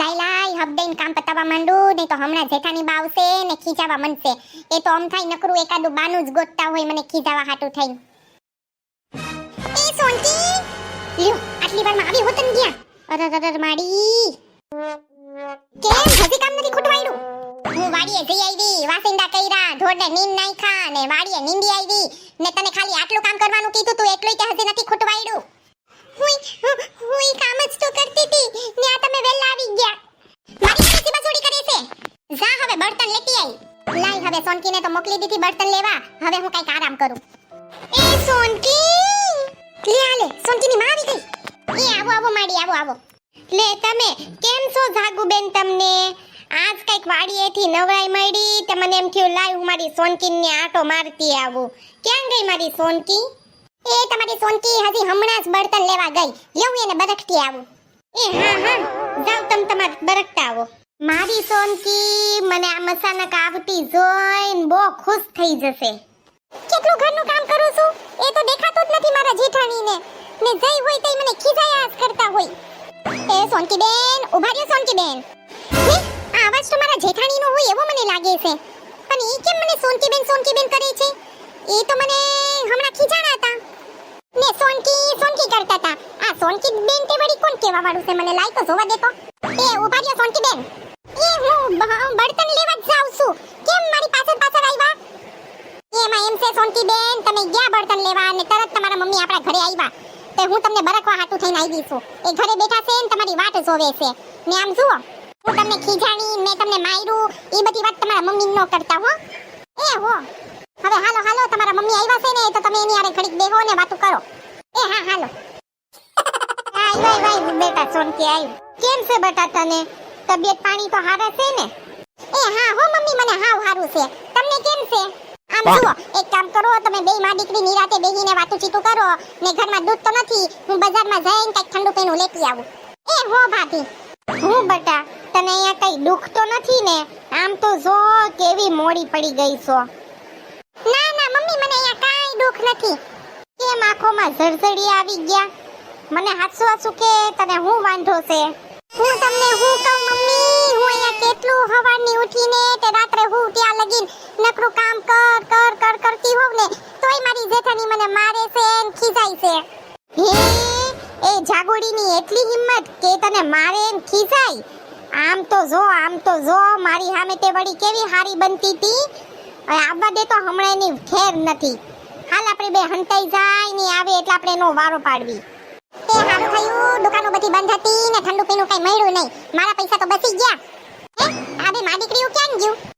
લાઈ લાઈ હબ કામ પતાવવા માંડું, નહીં તો હમણાં જેઠાની બા આવશે ને ખીજાવા મનશે. એ તો આમ થાય નકરું એકાદું બાનું જ ગોતતા હોય મને ખીજાવા હાટું થઈ એ સોનકી, લ્યો, આટલી વારમાં આવી હોતન ગયા અરર અરર માડી. કેમ? હજી કામ નથી ખૂટવાયડું હું વાડીએ જઈ આવી, વાસિંદા કઈરા ઢોરને નીંદ નાખ્યા ને વાડીએ નીંદી આવી. ને તને ખાલી આટલું કામ કરવાનું કીધું તું એટલું કે હજી નથી ખૂટવાયડું બર્તન લેતી આવી લાઈ હવે સોનકીને તો મોકલી દીધી બર્તન લેવા. હવે હું કંઈક આરામ કરું. એ સોનકી! લે આલે સોનકીની માં આવી ગઈ. એ આવો આવો માડી, આવો આવો. લે તમે, કેમ છો જાગુબેન તમને? આજ કંઈક વાડીએથી નવરાઈ મળી. તે મને એમ થયું, લાઈ હું મારી સોનકીને આટો મારતી આવું. ક્યાં ગઈ મારી સોનકી? એ તમારી સોનકી હજી હમણાં જ બર્તન લેવા ગઈ. લેવું એને બરકથી આવું. એ હા હા. જાવ તમ તમાર બરકતા આવો. મારી સોનકી, મને આ મસાનક આવતી જોઈને બહુ ખુશ થઈ જશે. કેટલું ઘરનું કામ કરું છું? એ તો દેખાતું જ નથી મારા જેઠાણીને. ને જઈ હોય તઈ મને ખીજાયા કરતા હોય. એ સોનકી બેન ઊભા રહ્યો સોનકી બેન. હે, આ અવાજ તો મારા જેઠાણીનો હોય એવો મને લાગે છે. પણ એ કેમ મને સોનકી બેન સોનકી બેન કરે છે? એ તો મને હમણાં ખીજાણા હતા. ને સોનકી સોનકી કરતા હતા. આ સોનકી બેન તે વળી કોણ કેવા વાળું છે? મને લાઈક જોવા દેતો એ ઊભા રહ્યો સોનકી બેન. હું બળતણ લેવા જાઉં છું. કેમ મારી પાછળ પાછળ આવ્યા? એમાં એમ છે સોનકી બેન તમે ગયા બળતણ લેવા અને તરત તમારા મમ્મી આપણા ઘરે આવ્યા. તો હું તમને બરકવા હાટું થઈને આવી છું. એ ઘરે બેઠા છે ને તમારી વાટ જોવે છે. ને આમ જુઓ, હું તમને ખીજાણી, મેં તમને માર્યું, એ બધી વાત તમારા મમ્મી ન કરતા હો. એ હો, હવે હાલો હાલો, તમારા મમ્મી આવ્યા છે ને, તો તમે એની આરે ઘડીક બેહો ને વાતું કરો. એ હા, હાલો. આય, વાય વાય, બેટા સોનકી, આય. કેમ છે બેટા તને? તબિયત પાણી તો હારા છે ને? એ હા હો મમ્મી મને હાવ હારું છે. તમને કેમ છે? આમ જુઓ એક કામ કરો તમે બે માં દીકરી નિરાતે બેહીને વાતું ચીતું કરો. ને ઘરમાં દૂધ તો નથી હું બજારમાં જઈને કંઈક ઠંડુ પીણું લેતી આવું. એ હો ભાભી. હું બટા તને અહીંયા કઈ દુખ તો નથી ને? આમ તો જો કેવી મોડી પડી ગઈ છો. ના ના મમ્મી મને અહીંયા કાંઈ દુખ નથી. કેમ આંખોમાં ઝરઝડી આવી ગયા? મને હાથસો હાથસો કે તને હું વાંધો છે? હું તમને હું કહું, મમ્મી, હું અહીંયા કેટલું હવારની ઉઠીને તે રાત્રે હું ત્યાં લગીન નકરું કામ કર કર કર કરતી હોઉં ને, તોય મારી જેઠાની મને મારે છે ને ખીજાય છે. હે? એ જાગોડીની એટલી હિંમત કે તને મારે ને ખીજાય? આમ તો જો, આમ તો જો, મારી સામે તે વળી કેવી હારી બનતી હતી હવે આવવા દે તો હમણાં એની ખેર નથી. હાલ આપણે બે હંટાઈ જાય ને આવે એટલે આપણે એનો વારો પાડવી. થયું દુકાનો બધી બંધ હતી ને ઠંડુ પીણું કઈ મળ્યું નહીં. મારા પૈસા તો બચી ગયા. હે? આ બે માં દીકરીઓ ક્યાં ગયું?